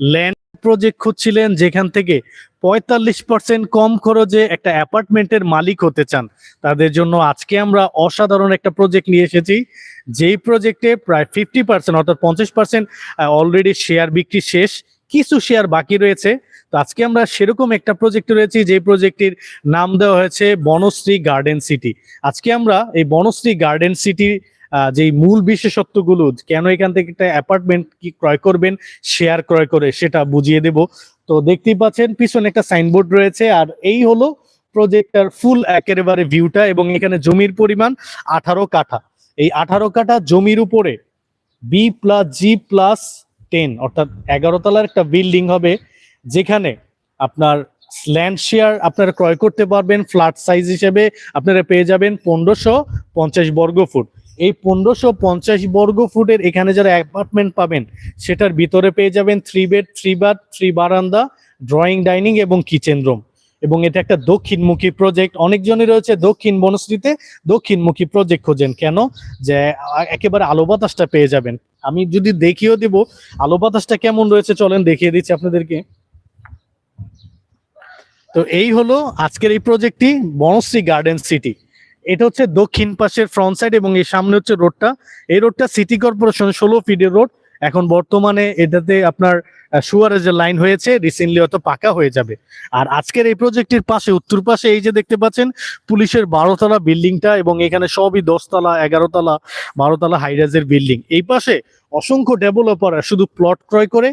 Land project খুঁজছিলেন যেখান থেকে পঁয়তাল্লিশ পার্সেন্ট কম খরচে একটা অ্যাপার্টমেন্টের মালিক হতে চান। তাদের জন্য আজকে আমরা অসাধারণ একটা প্রজেক্ট নিয়ে এসেছি। যেই প্রজেক্টে প্রায় ফিফটি পার্সেন্ট অর্থাৎ পঞ্চাশ পার্সেন্ট অলরেডি শেয়ার বিক্রি শেষ, কিছু শেয়ার বাকি রয়েছে। তো আজকে আমরা সেরকম একটা প্রজেক্টে রয়েছি যে প্রজেক্টটির নাম দেওয়া হয়েছে বনশ্রী গার্ডেন সিটি। আজকে আমরা এই বনশ্রী গার্ডেন সিটি যেই মূল বিশেষত্বগুলো, কেন এখান থেকে একটা অ্যাপার্টমেন্ট কি ক্রয় করবেন শেয়ার ক্রয় করে সেটা বুঝিয়ে দেব। তো দেখতেই পাচ্ছেন, পিছনে একটা সাইনবোর্ড রয়েছে, আর এই হলো প্রজেক্টটার ফুল একেবারে ভিউটা এবং এখানে জমির পরিমাণ আঠারো কাঠা। এই আঠারো কাঠা জমির উপরে B plus G plus ten অর্থাৎ এগারো তলার একটা বিল্ডিং হবে, যেখানে আপনার ল্যান্ড শেয়ার আপনারা ক্রয় করতে পারবেন ফ্ল্যাট সাইজ হিসেবে আপনারা পেয়ে যাবেন পনেরোশো পঞ্চাশ বর্গ ফুট। এই পনেরোশো পঞ্চাশ বর্গ ফুটের এখানে যারা অ্যাপার্টমেন্ট পাবেন, সেটার ভিতরে পেয়ে যাবেন three bed three bath three বারান্দা ড্রয়িং ডাইনিং এবং কিচেন রুম এবং এটা একটা দক্ষিণমুখী প্রজেক্ট অনেকজনই রয়েছে দক্ষিণ বনশ্রীতে দক্ষিণমুখী প্রজেক্ট খোঁজেন। কেন? যে একেবারে আলো বাতাসটা পেয়ে যাবেন। আমি যদি দেখিয়েও দেব, আলো বাতাসটা কেমন রয়েছে চলেন দেখিয়ে দিচ্ছি আপনাদেরকে। তো এই হলো আজকের এই প্রজেক্টটি বনশ্রী গার্ডেন সিটি এটা হচ্ছে দক্ষিণ পাশের ফ্রন্ট সাইড এবং এই সামনে হচ্ছে রোডটা এই রোডটা সিটি কর্পোরেশন ষোলো ফিটের রোড এখন বর্তমানে এটাতে আপনার সুয়ারেজের লাইন হয়েছে রিসেন্টলি হয়তো পাকা হয়ে যাবে। আর আজকের এই প্রজেক্টের পাশে, উত্তর পাশে এই যে দেখতে পাচ্ছেন, পুলিশের বারোতলা বিল্ডিংটা এবং এখানে সবই দশতলা, এগারোতলা, বারোতলা হাইরাজের বিল্ডিং এই পাশে অসংখ্য ডেভেলপার শুধু প্লট ক্রয় করে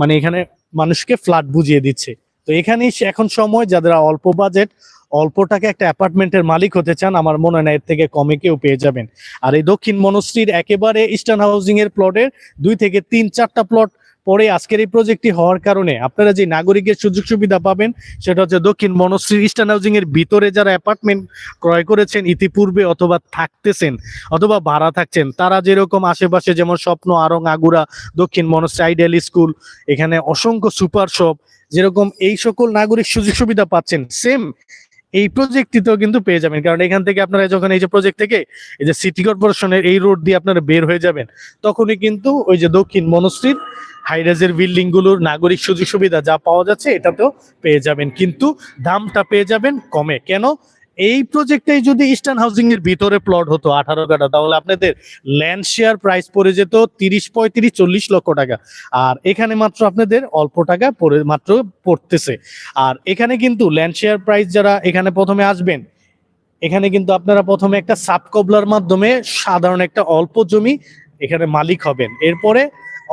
মানে এখানে মানুষকে ফ্ল্যাট বুঝিয়ে দিচ্ছে। তো এখানেই এখন সময় যাদের অল্প বাজেট অল্প টাকা একটা অ্যাপার্টমেন্টের মালিক হতে চান, আমার মনে হয় না এর থেকে কমে কেউ পেয়ে যাবেন। আর এই দক্ষিণ মনশ্রীর একেবারে ইস্টার্ন হাউজিং এর প্লটের দুই থেকে তিন চারটা প্লট পরে আজকের এই প্রজেক্টটি হওয়ার কারণে আপনারা যে নাগরিকের সুযোগ সুবিধা পাবেন, সেটা হচ্ছে দক্ষিণ মনশ্রী ইস্টার্ন হাউজিং এর ভিতরে যারা অ্যাপার্টমেন্ট ক্রয় করেছেন ইতিপূর্বে অথবা থাকতেছেন অথবা ভাড়া থাকছেন, তারা যেরকম আশেপাশে যেমন স্বপ্ন, আরং, আগুরা, দক্ষিণ মনশ্রী আইডিয়াল স্কুল এখানে অসংখ্য সুপার শপ যেরকম এই সকল নাগরিক সুযোগ সুবিধা পাচ্ছেন সেম এই প্রজেক্টটিতেও কিন্তু পেয়ে যাবেন। কারণ এখান থেকে আপনারা যখন এই যে প্রজেক্ট থেকে এই যে সিটি কর্পোরেশনের এই রোড দিয়ে আপনারা বের হয়ে যাবেন, তখনই কিন্তু ওই যে দক্ষিণ মনস্ত্রীর হাইরাজের বিল্ডিংগুলোর নাগরিক সুযোগ সুবিধা যা পাওয়া যাচ্ছে, এটাতেও পেয়ে যাবেন। কিন্তু দামটা পেয়ে যাবেন কমে। কেন? এই প্রজেক্টটাই যদি ইস্টার্ন হাউজিং এর ভিতরে প্লট হতো আঠারো কাটা তাহলে আপনাদের ল্যান্ড শেয়ার প্রাইস পড়ে যেত তিরিশ, পঁয়ত্রিশ, চল্লিশ লক্ষ টাকা। আর এখানে মাত্র আপনাদের অল্প টাকা পড়ে, মাত্র পড়তেছে। আর এখানে কিন্তু ল্যান্ড শেয়ার প্রাইস যারা এখানে প্রথমে আসবেন, এখানে কিন্তু আপনারা প্রথমে একটা সাব কবলার মাধ্যমে সাধারণ একটা অল্প জমি এখানে মালিক হবেন। এরপরে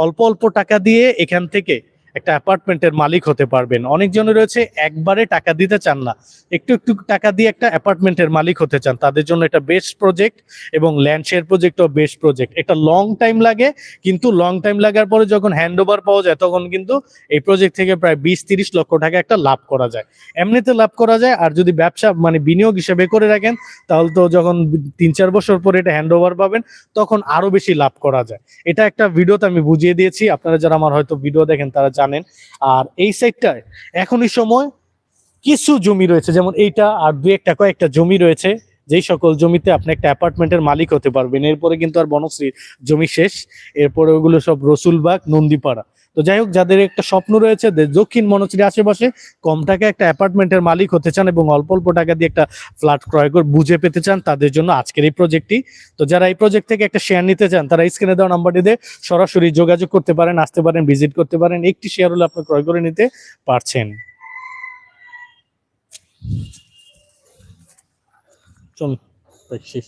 অল্প অল্প টাকা দিয়ে এখান থেকে একটা অ্যাপার্টমেন্টের মালিক হতে পারবেন। অনেকজনে রয়েছে, একবারে টাকা দিতে চান না। একটু একটু টাকা দিয়ে একটা অ্যাপার্টমেন্টের মালিক হতে চান। তাদের জন্য এটা বেস্ট প্রজেক্ট এবং ল্যান্ড শেয়ার প্রজেক্টও বেস্ট প্রজেক্ট। এটা লং টাইম লাগে, কিন্তু লং টাইম লাগার পরে যখন হ্যান্ড ওভার পাওয়া যায়, তখন কিন্তু এই প্রজেক্ট থেকে প্রায় বিশ তিরিশ লক্ষ টাকা একটা লাভ করা যায়। এমনিতে লাভ করা যায়, আর যদি ব্যবসা মানে বিনিয়োগ হিসেবে করে রাখেন, তাহলে তো যখন তিন চার বছর পরে এটা হ্যান্ড ওভার পাবেন, তখন আরও বেশি লাভ করা যায়। এটা একটা ভিডিওতে আমি বুঝিয়ে দিয়েছি। আপনারা যারা আমার হয়তো ভিডিও দেখেন, তারা জানেন। আর এই সাইডটায় এখনই সময় কিছু জমি রয়েছে, যেমন এইটা আর দু একটা, কয়েকটা জমি রয়েছে। যেই সকল জমিতে আপনি একটা অ্যাপার্টমেন্টের মালিক হতে পারবেন। এরপরে কিন্তু আর বনশ্রী জমি শেষ। এরপরে ওগুলো সব রসুলবাগ, নন্দীপাড়া। তো যাই হোক, যাদের একটা স্বপ্ন রয়েছে দক্ষিণ মনশ্রীর আশেপাশে, কম টাকায় একটা অ্যাপার্টমেন্টের মালিক হতে চান এবং অল্প অল্প টাকা দিয়ে একটা ফ্ল্যাট ক্রয় করে বুঝে পেতে চান, তাদের জন্য আজকের এই প্রজেক্টটি তো যারা এই প্রজেক্ট থেকে একটা শেয়ার নিতে চান, তারা স্ক্রিনে দেওয়া নাম্বারটি দিয়ে সরাসরি যোগাযোগ করতে পারেন, আসতে পারেন ভিজিট করতে পারেন। একটি শেয়ার হলে আপনি ক্রয় করে নিতে পারছেন। চল শেষ।